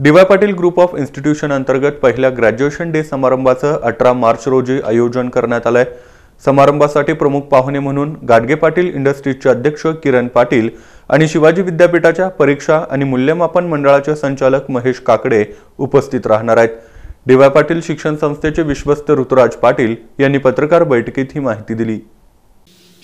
D Y Patil group of institution अंतर्गत पहिल्या graduation day समारंभाचं अठरा मार्च रोजी आयोजन करण्यात आलंय. समारंभासाठी प्रमुख पाहुणे म्हणून गाडगे पाटील इंडस्ट्रीजचे अध्यक्ष किरण पाटील आणि शिवाजी विद्यापीठाच्या परीक्षा आणि मूल्यमापन मंडळाचे संचालक महेश काकडे उपस्थित राहणार आहेत. डी वाय पाटील शिक्षण संस्थेचे विश्वस्त ऋतुराज पाटील यांनी पत्रकार बैठकीत ही माहिती दिली.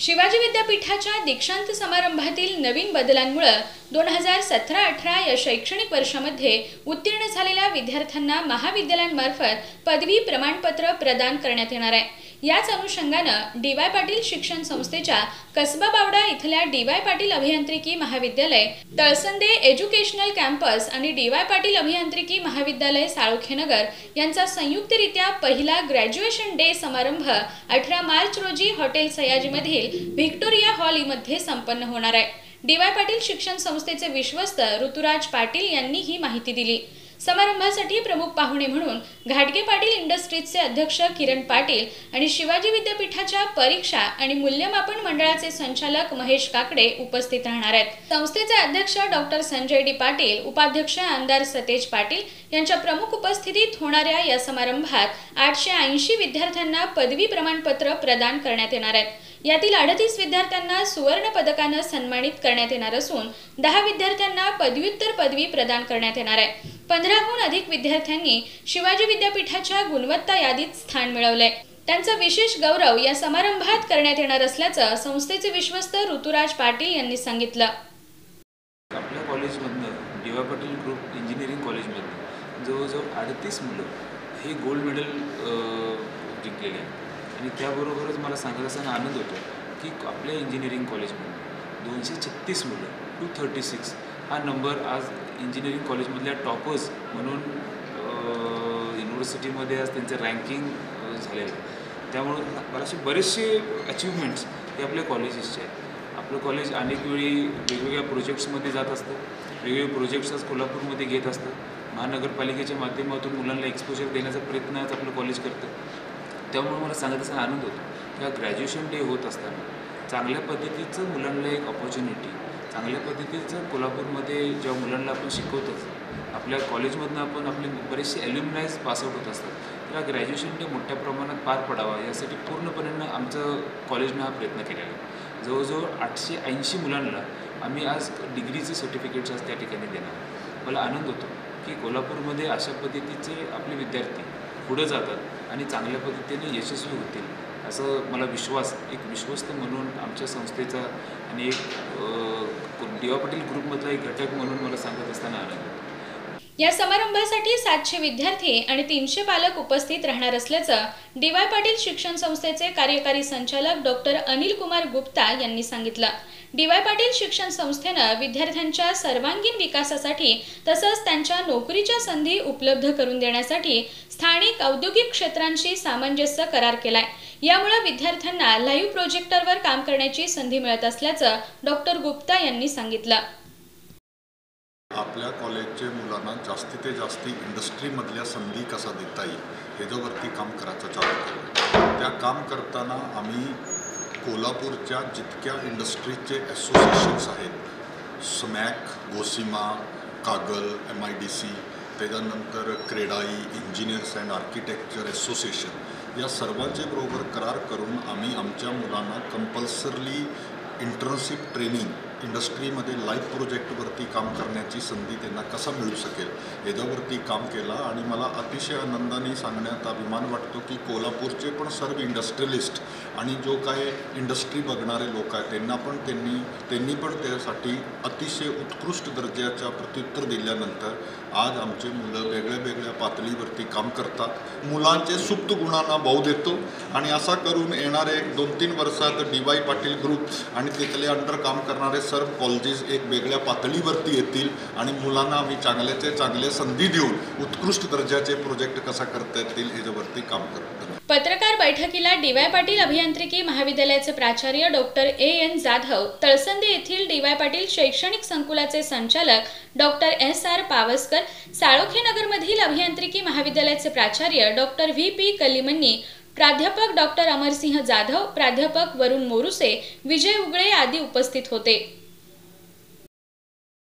शिवाजी विद्यापीठाच्या दीक्षांत समारंभातील नवीन बदलांमुळे दोन हजार सतरा अठरा या शैक्षणिक वर्षामध्ये उत्तीर्ण झालेल्या विद्यार्थ्यांना महाविद्यालयांमार्फत पदवी प्रमाणपत्र प्रदान करण्यात येणार आहे. याच अनुषंगानं डी वाय पाटील शिक्षण संस्थेच्या कसबा बावडा इथल्या डी वाय पाटील अभियांत्रिकी महाविद्यालय तळसंदे एज्युकेशनल कॅम्पस आणि डी वाय पाटील अभियांत्रिकी महाविद्यालय साळोखेनगर यांचा संयुक्तरित्या पहिला ग्रॅज्युएशन डे समारंभ अठरा मार्च रोजी हॉटेल सयाजीमधील व्हिक्टोरिया हॉलीमध्ये संपन्न होणार आहे. डी वाय पाटील शिक्षण संस्थेचे विश्वस्त ऋतुराज पाटील यांनी ही माहिती दिली. समारंभासाठी प्रमुख पाहुणे म्हणून घाटगे पाटील इंडस्ट्रीजचे अध्यक्ष किरण पाटील आणि शिवाजी विद्यापीठाच्या परीक्षा आणि मूल्यमापन मंडळाचे संचालक महेश काकडे उपस्थित राहणार आहेत. संस्थेचे अध्यक्ष डॉक्टर संजय डी पाटील उपाध्यक्ष आमदार सतेज पाटील यांच्या प्रमुख उपस्थितीत होणाऱ्या या समारंभात आठशे ऐंशी विद्यार्थ्यांना पदवी प्रमाणपत्र प्रदान करण्यात येणार आहेत यातील अडतीस विद्यार्थ्यांना सुवर्ण पदकानं सन्मानित करण्यात येणार असून दहा विद्यार्थ्यांना पदव्युत्तर पदवी प्रदान करण्यात येणार आहे. पंधराहून अधिक विद्यार्थ्यांनी शिवाजी विद्यापीठाच्या गुणवत्ता यादीत स्थान मिळवलंय. त्यांचा विशेष गौरव या समारंभात करण्यात येणार असल्याचं संस्थेचे विश्वस्त ऋतुराज पाटील यांनी सांगितलं. आपल्या कॉलेजमधनं D Y Patil group engineering कॉलेजमधनं जवळजवळ अडतीस मुलं हे गोल्ड मेडल जिंकलेले आहेत. आणि त्याबरोबरच मला सांगत असताना आनंद होतो की आपल्या इंजिनिअरिंग कॉलेजमधून दोनशे छत्तीस मुलं टू थर्टी सिक्स हा नंबर आज इंजिनिअरिंग कॉलेजमधल्या टॉपर्स म्हणून युनिव्हर्सिटीमध्ये आज त्यांचं रँकिंग झालेलं आहे. त्यामुळं मला असे बरेचसे अचिव्हमेंट्स हे आपल्या कॉलेजेसचे आहेत. आपलं कॉलेज अनेक वेळी वेगवेगळ्या प्रोजेक्ट्समध्ये जात असतं. वेगवेगळे प्रोजेक्ट्स आज कोल्हापूरमध्ये घेत असतं. महानगरपालिकेच्या माध्यमातून मुलांना एक्सपोजर देण्याचा प्रयत्न आज आपलं कॉलेज करतं. त्यामुळे मला सांगत असा आनंद होतो. तेव्हा ग्रॅज्युएशन डे होत असताना चांगल्या पद्धतीचं मुलांना एक ऑपॉर्च्युनिटी चांगल्या पद्धतीचं कोल्हापूरमध्ये जेव्हा मुलांना आपण शिकवतोच आपल्या कॉलेजमधनं आपण आपले बरेचसे ॲल्युमिनाईज पासआउट होत असतात. तर ग्रॅज्युएशन डे मोठ्या प्रमाणात पार पडावा यासाठी पूर्णपणे आमचं कॉलेजनं हा प्रयत्न केलेला आहे. जवळजवळ आठशे ऐंशी मुलांना आम्ही आज डिग्रीचे सर्टिफिकेट्स आज त्या ठिकाणी देणार मला आनंद होतो की कोल्हापूरमध्ये अशा पद्धतीचे आपले विद्यार्थी पुढं जातात. आणि चांगल्या पद्धतीने यशस्वी होतील असं मला विश्वास एक विश्वस्त म्हणून आमच्या संस्थेचा आणि एक डी पाटील ग्रुपमधला एक घटक म्हणून मला सांगत असताना आनंद या समारंभासाठी सातशे विद्यार्थी आणि तीनशे पालक उपस्थित राहणार असल्याचं डी वाय पाटील शिक्षण संस्थेचे कार्यकारी संचालक डॉक्टर अनिल कुमार गुप्ता यांनी सांगितलं. डी वाय पाटील शिक्षण संस्थेनं विद्यार्थ्यांच्या सर्वांगीण विकासासाठी तसंच त्यांच्या नोकरीच्या संधी उपलब्ध करून देण्यासाठी स्थानिक औद्योगिक क्षेत्रांशी सामंजस्य करार केलाय. यामुळे विद्यार्थ्यांना लाईव्ह प्रोजेक्टरवर काम करण्याची संधी मिळत असल्याचं डॉक्टर गुप्ता यांनी सांगितलं. आपल्या कॉलेजचे मुलांना जास्ती ते जास्ती इंडस्ट्रीमधल्या संधी कसा देता येईल ह्याच्यावरती काम करायचं चालू केलं त्या काम करताना आम्ही कोल्हापूरच्या जितक्या इंडस्ट्रीजचे असोसिएशन्स आहेत SMAC GOSIMA Kagal M I D C त्याच्यानंतर CREDAI engineers and architecture association या सर्वांचे बरोबर करार करून आम्ही आमच्या मुलांना कंपल्सरली इंटर्नशिप ट्रेनिंग इंडस्ट्रीमध्ये लाईफ प्रोजेक्टवरती काम करण्याची संधी त्यांना कसा मिळू शकेल याच्यावरती काम केला. आणि मला अतिशय आनंदाने सांगण्यात अभिमान वाटतो की कोल्हापूरचे पण सर्व इंडस्ट्रियलिस्ट आणि जो काय इंडस्ट्री बघणारे लोक आहेत त्यांना पण त्यांनी त्यांनी पण त्यासाठी अतिशय उत्कृष्ट दर्जाच्या प्रत्युत्तर दिल्यानंतर आज आमचे मुलं वेगळ्या वेगळ्या पातळीवरती काम करतात. मुलांचे सुप्त गुणांना भाऊ देतो. आणि असा करून येणारे एक दोन तीन वर्षात डी वाय पाटील ग्रुप आणि तिथले अंडर काम करणारे सर्व कॉलेजेस एक वेगळ्या पातळीवरती येतील आणि मुलांना आम्ही चांगल्याचे चांगले संधी देऊन उत्कृष्ट दर्जाचे प्रोजेक्ट कसा करता येतील ह्याच्यावरती काम करतो. पत्रकार बैठकीला डी वाय पाटील अभियांत्रिकी महाविद्यालयाचे प्राचार्य doctor A N Jadhav Talsandi येथील डी वाय पाटील शैक्षणिक संकुलाचे संचालक डॉक्टर एस आर पावसकर साळोखेनगरमधील अभियांत्रिकी महाविद्यालयाचे प्राचार्य डॉक्टर व्ही पी कलिमन्नी प्राध्यापक डॉक्टर अमरसिंह जाधव प्राध्यापक वरुण मोरुसे विजय उगळे आदी उपस्थित होते.